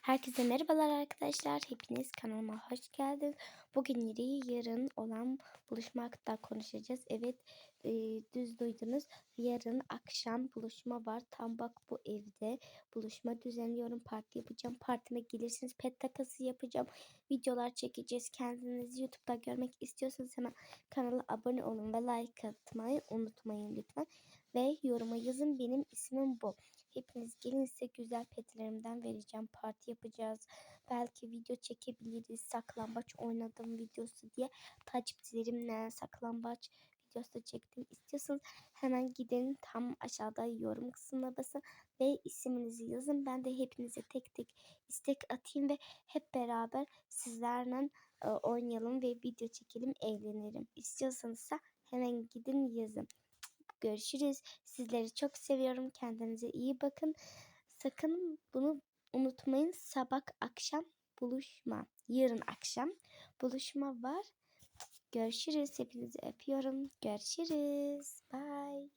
Herkese merhabalar arkadaşlar. Hepiniz kanalıma hoş geldiniz. Bugün yeri yarın olan buluşma hakkında konuşacağız. Evet e, düz duydunuz. Yarın akşam buluşma var. Tam bak bu evde buluşma düzenliyorum. Parti yapacağım. Partime gelirsiniz. Pet takası yapacağım. Videolar çekeceğiz. Kendinizi YouTube'da görmek istiyorsanız hemen kanala abone olun ve like atmayı unutmayın lütfen. Ve yoruma yazın. Benim ismim bu. Hepiniz gelin size güzel petlerimden vereceğim. Parti yapacağız. Belki video çekebiliriz. Saklambaç oynadım videosu diye. Takipçilerimle saklambaç videosu çektim. İstiyorsanız hemen gidin tam aşağıda yorum kısmına basın ve isminizi yazın. Ben de hepinize tek tek istek atayım ve hep beraber sizlerle e, oynayalım ve video çekelim, eğlenelim. İstiyorsanız hemen gidin yazın. Görüşürüz. Sizleri çok seviyorum. Kendinize iyi bakın. Sakın bunu unutmayın. Sabah akşam buluşma. Yarın akşam buluşma var. Görüşürüz. Hepinizi öpüyorum. Görüşürüz. Bye.